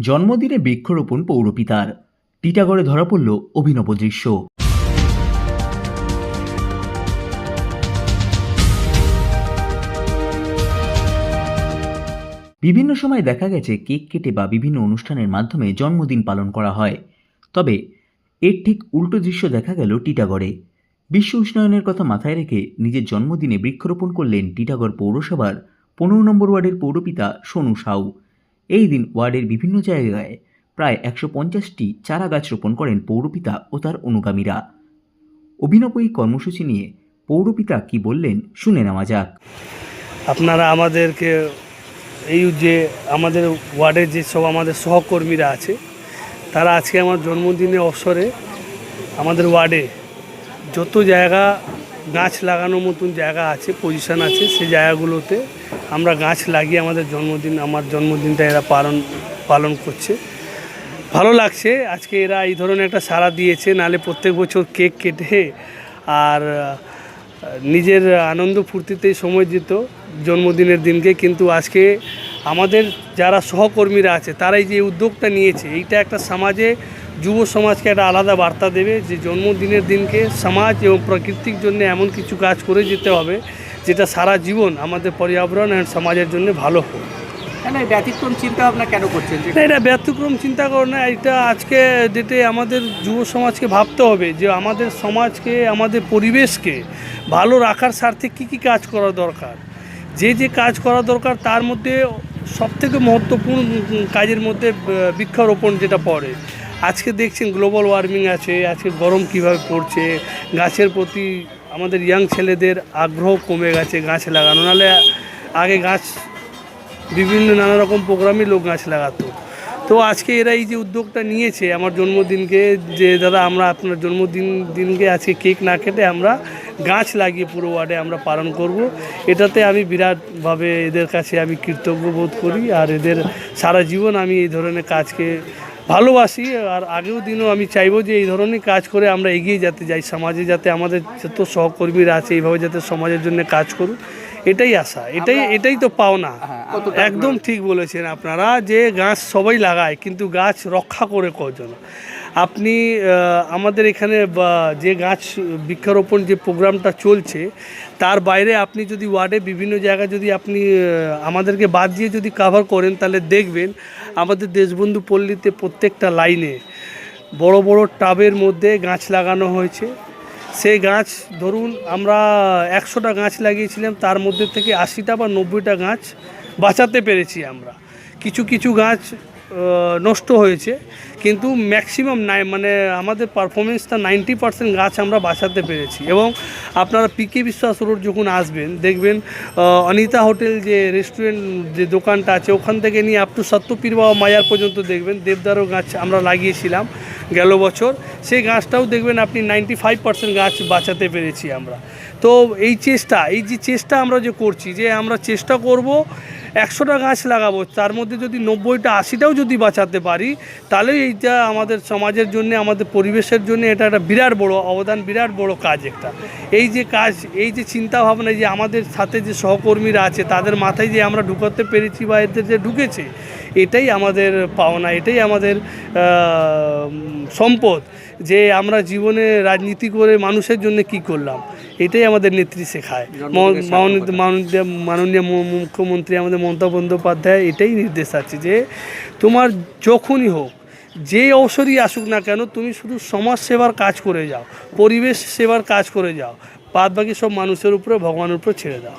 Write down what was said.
জন্মদিনে বৃক্ষরোপণ পৌরপিতার। টিটাগড়ে ধরা পড়ল অভিনব দৃশ্য। বিভিন্ন সময় দেখা গেছে কেক কেটে বা বিভিন্ন অনুষ্ঠানের মাধ্যমে জন্মদিন পালন করা হয়। তবে এর ঠিক উল্টো দৃশ্য দেখা গেল টিটাগড়ে। বিশ্ব উষ্ণায়নের কথা মাথায় রেখে নিজের জন্মদিনে বৃক্ষরোপণ করলেন টিটাগড় পৌরসভার পনেরো নম্বর ওয়ার্ডের পৌরপিতা সোনু সাউ। এই দিন ওয়ার্ডের বিভিন্ন জায়গায় প্রায় একশো পঞ্চাশটি চারা গাছ রোপণ করেন পৌরপিতা ও তার অনুগামীরা। অভিনব এই কর্মসূচি নিয়ে পৌরপিতা কি বললেন শুনে নেওয়া যাক। আপনারা আমাদেরকে এই যে আমাদের ওয়ার্ডের যে সব আমাদের সহকর্মীরা আছে, তারা আজকে আমার জন্মদিনের অবসরে আমাদের ওয়ার্ডে যত জায়গা গাছ লাগানোর মতন জায়গা আছে পজিশন আছে সেই জায়গাগুলোতে আমরা গাছ লাগিয়ে আমাদের জন্মদিন, আমার জন্মদিনটা এরা পালন পালন করছে। ভালো লাগছে, আজকে এরা এই ধরনের একটা সাড়া দিয়েছে নালে প্রত্যেক বছর কেক কেটে আর নিজের আনন্দ ফুর্তিতেই সময় দিত জন্মদিনের দিনকে, কিন্তু আজকে আমাদের যারা সহকর্মীরা আছে, তারাই যে উদ্যোগটা নিয়েছে, এইটা একটা সমাজে যুব সমাজকে একটা আলাদা বার্তা দেবে যে জন্মদিনের দিনকে সমাজ এবং প্রকৃতির জন্য এমন কিছু কাজ করে যেতে হবে যেটা সারা জীবন আমাদের পর্যাবরণ আর সমাজের জন্য ভালো হোক। ব্যতিক্রম চিন্তা ভাবনা কেন করছেন? না এটা ব্যতিক্রম চিন্তা করো না এটা আজকে ডেটে আমাদের যুব সমাজকে ভাবতে হবে যে আমাদের সমাজকে আমাদের পরিবেশকে ভালো রাখার স্বার্থে কী কী কাজ করা দরকার। যে যে কাজ করা দরকার তার মধ্যে সবথেকে মহত্বপূর্ণ কাজের মধ্যে বৃক্ষরোপণ যেটা পড়ে। আজকে দেখছেন গ্লোবাল ওয়ার্মিং আছে, আজকে গরম কীভাবে পড়ছে, গাছের প্রতি আমাদের ইয়াং ছেলেদের আগ্রহ কমে গেছে গাছ লাগানো। নাহলে আগে গাছ, বিভিন্ন নানা রকম প্রোগ্রামে লোক গাছ লাগাতো। তো আজকে এরা এই যে উদ্যোগটা নিয়েছে আমার জন্মদিনকে, যে দাদা আমরা আপনার জন্মদিন, দিনকে আজকে কেক না কেটে আমরা গাছ লাগিয়ে পুরো ওয়ার্ডে আমরা পালন করব। এটাতে আমি বিরাটভাবে এদের কাছে আমি কৃতজ্ঞ বোধ করি আর এদের সারা জীবন আমি এই ধরনের কাজকে ভালোবাসি আর আগেও দিনও আমি চাইব যে এই ধরনের কাজ করে আমরা এগিয়ে যেতে যাই সমাজে যাতে আমাদের যত সহকর্মীরা আছে এইভাবে যাতে সমাজের জন্য কাজ করুক এটাই আশা এটাই এটাই তো পাওনা। হ্যাঁ, একদম ঠিক বলেছেন আপনারা যে গাছ সবাই লাগায় কিন্তু গাছ রক্ষা করে কজন? আপনি আমাদের এখানে যে গাছ বৃক্ষরোপণ যে প্রোগ্রামটা চলছে, তার বাইরে আপনি যদি ওয়ার্ডে বিভিন্ন জায়গায় যদি আপনি আমাদেরকে বাদ দিয়ে যদি কাভার করেন, তাহলে দেখবেন আমাদের দেশবন্ধু পল্লীতে প্রত্যেকটা লাইনে বড় বড় টাবের মধ্যে গাছ লাগানো হয়েছে। সেই গাছ, ধরুন আমরা একশোটা গাছ লাগিয়েছিলাম, তার মধ্যে থেকে আশিটা বা নব্বইটা গাছ বাঁচাতে পেরেছি আমরা। কিছু কিছু গাছ নষ্ট হয়েছে। কিন্তু ম্যাক্সিমাম নাই মানে আমাদের পারফরমেন্সটা নাইনটি পার্সেন্ট গাছ আমরা বাঁচাতে পেরেছি। এবং আপনারা পিকে বিশ্বাস রোড যখন আসবেন, দেখবেন অনিতা হোটেল যে রেস্টুরেন্ট যে দোকানটা আছে, ওখান থেকে নিয়ে আপ টু সত্যপীর বাবা মায়ার পর্যন্ত দেখবেন। দেবদারও গাছ আমরা লাগিয়েছিলাম গেল বছর। সেই গাছটাও দেখবেন আপনি নাইনটি ফাইভ পার্সেন্ট গাছ বাঁচাতে পেরেছি আমরা। তো এই চেষ্টা, এই যে চেষ্টা আমরা যে করছি, যে আমরা চেষ্টা করব একশোটা গাছ লাগাবো তার মধ্যে যদি নব্বইটা আশিটাও যদি বাঁচাতে পারি তাহলে এইটা আমাদের সমাজের জন্য আমাদের পরিবেশের জন্য এটা একটা বিরাট বড় অবদান বিরাট বড় কাজ একটা। এই যে কাজ এই যে চিন্তা ভাবনা যে আমাদের সাথে যে সহকর্মীরা আছে তাদের মাথায় যে আমরা ঢুকাতে পেরেছি বা এদের যে ঢুকেছে এটাই আমাদের পাওনা এটাই আমাদের সম্পদ যে আমরা জীবনে রাজনীতি করে মানুষের জন্য কি করলাম। এটাই আমাদের নেত্রী শেখায়। মাননীয় মুখ্যমন্ত্রী আমাদের মমতা বন্দ্যোপাধ্যায় এটাই নির্দেশ আছে যে তোমার যখনই হোক, যে অবসরই আসুক না কেন, তুমি শুধু সমাজ সেবার কাজ করে যাও, পরিবেশ সেবার কাজ করে যাও বাদ বাকি সব মানুষের উপরে, ভগবানের উপরে ছেড়ে দাও।